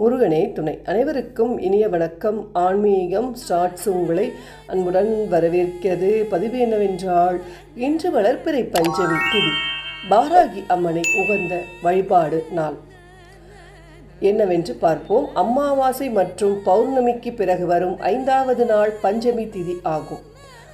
முருகனே துணை. அனைவருக்கும் இனிய வணக்கம். ஆன்மீகம் ஸ்டார்ட்ஸ் உங்களை அன்புடன் வரவேற்கிறது. பதிவு என்னவென்றால் இன்று வளர்ப்பிறை பஞ்சமி திதி. பாராகி அம்மனை உகந்த வழிபாடு நாள். என்னவென்று பார்ப்போம். அம்மாவாசை மற்றும் பௌர்ணமிக்கு பிறகு வரும் ஐந்தாவது நாள் பஞ்சமி திதி ஆகும்.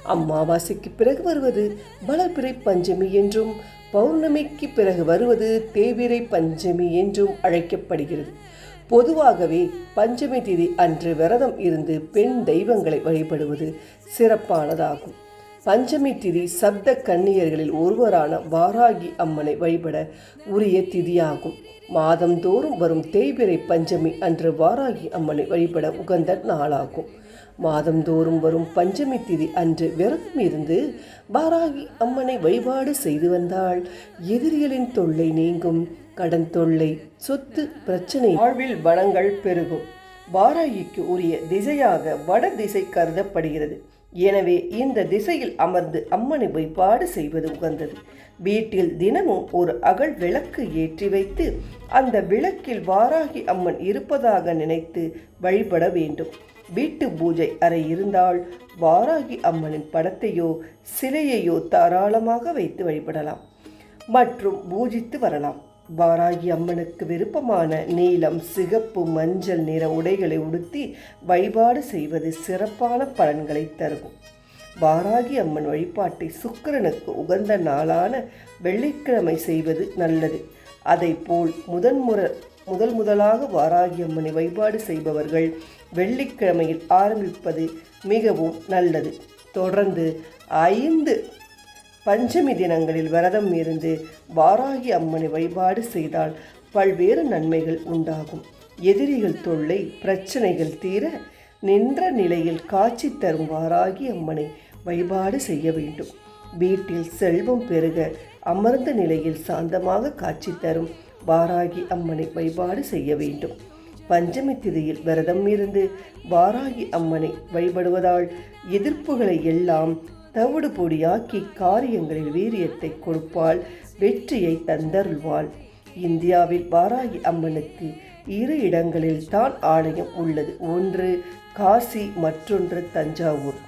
அமாவாசைக்கு பிறகு வருவது வளர்ப்பிறை பஞ்சமி என்றும் பௌர்ணமிக்கு பிறகு வருவது தேவிரை பஞ்சமி என்றும் அழைக்கப்படுகிறது. பொதுவாகவே பஞ்சமி திதி அன்று விரதம் இருந்து பெண் தெய்வங்களை வழிபடுவது சிறப்பானதாகும். பஞ்சமி திதி சப்த கன்னியர்களில் ஒருவரான வாராகி அம்மனை வழிபட உரிய திதியாகும். மாதந்தோறும் வரும் தேய்பிறை பஞ்சமி அன்று வாராகி அம்மனை வழிபட உகந்த நாளாகும். மாதந்தோறும் வரும் பஞ்சமி திதி அன்று விரதம் இருந்து வாராகி அம்மனை வழிபாடு செய்து வந்தால் எதிரிகளின் தொல்லை நீங்கும். கடன் தொல்லை சொத்து பிரச்சனை வாழ்வில் வளங்கள் பெருகும். வாராகிக்கு உரிய திசையாக வட திசை கருதப்படுகிறது. எனவே இந்த திசையில் அமர்ந்து அம்மனை வழிபாடு செய்வது உகந்தது. வீட்டில் தினமும் ஒரு அகல் விளக்கு ஏற்றி வைத்து அந்த விளக்கில் வாராகி அம்மன் இருப்பதாக நினைத்து வழிபட வேண்டும். வீட்டு பூஜை அறை இருந்தால் வாராகி அம்மனின் படத்தையோ சிலையையோ தாராளமாக வைத்து வழிபடலாம். மற்றும் பூஜித்து வரலாம். வாராகி அம்மனுக்கு விருப்பமான நீலம் சிகப்பு மஞ்சள் நிற உடைகளை உடுத்தி வழிபாடு செய்வது சிறப்பான பலன்களை தரும் வாராகி அம்மன் வழிபாட்டை சுக்கிரனுக்கு உகந்த நாளான வெள்ளிக்கிழமை செய்வது நல்லது. அதை போல் முதன்முற முதல் முதலாக வாராகி அம்மனை வழிபாடு செய்பவர்கள் வெள்ளிக்கிழமையில் ஆரம்பிப்பது மிகவும் நல்லது. தொடர்ந்து ஐந்து பஞ்சமி தினங்களில் விரதம் இருந்து வாராகி அம்மனை வழிபாடு செய்தால் பல்வேறு நன்மைகள் உண்டாகும். எதிரிகள் தொல்லை பிரச்சனைகள் தீர நின்ற நிலையில் காட்சி தரும் வாராகி அம்மனை வழிபாடு செய்ய வேண்டும். வீட்டில் செல்வம் பெருக அமர்ந்த நிலையில் சாந்தமாக காட்சி தரும் வாராகி அம்மனை வழிபாடு செய்ய வேண்டும். பஞ்சமி திதியில் விரதம் இருந்து வாராகி அம்மனை வழிபடுவதால் எதிர்ப்புகளை எல்லாம் தவிடு பொடியாக்கி காரியங்களில் வீரியத்தை கொடுப்பாள் வெற்றியை தந்தருள்வாள். இந்தியாவில் வாராகி அம்மனுக்கு இரு இடங்களில் தான் ஆலயம் உள்ளது. ஒன்று காசி மற்றொன்று தஞ்சாவூர்.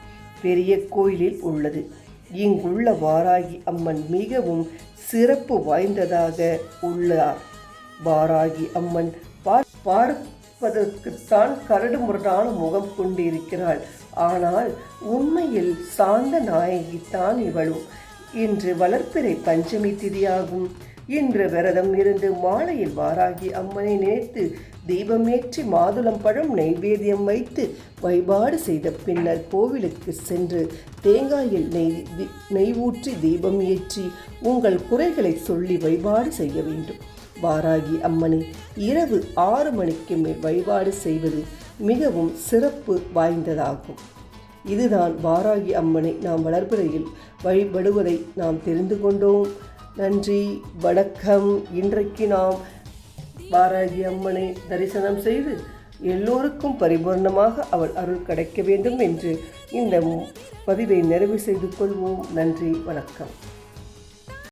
பெரிய கோயிலில் உள்ளது. இங்குள்ள வாராகி அம்மன் மிகவும் சிறப்பு வாய்ந்ததாக உள்ளார். வாராகி அம்மன் பார்ப்பதற்குத்தான் கரடு முரடான முகம் கொண்டிருக்கிறாள். ஆனால் உண்மையில் சாந்த நாயகித்தான் இவளும். இன்று வளர்ப்பிறை பஞ்சமி திதியாகும். இன்று விரதம் இருந்து மாலையில் வாராகி அம்மனை நினைத்து தீபமேற்றி மாதுளம் பழம் நைவேத்தியம் வைத்து வழிபாடு செய்த பின்னர் கோவிலுக்கு சென்று தேங்காயில் நெய் நெய் ஊற்றி தீபம் ஏற்றி உங்கள் குறைகளை சொல்லி வழிபாடு செய்ய வேண்டும். வாராகி அம்மனை இரவு ஆறு மணிக்கு மேல் வழிபாடு செய்வது மிகவும் சிறப்பு வாய்ந்ததாகும். இதுதான் வாராகி அம்மனை நாம் வளர்ப்புறையில் வழிபடுவதை நாம் தெரிந்து கொண்டோம். நன்றி வணக்கம். இன்றைக்கு நாம் பாரதி அம்மனை தரிசனம் செய்து எல்லோருக்கும் பரிபூர்ணமாக அவள் அருள் கிடைக்க வேண்டும் என்று இந்த பதிவை நிறைவு செய்து கொள்வோம். நன்றி வணக்கம்.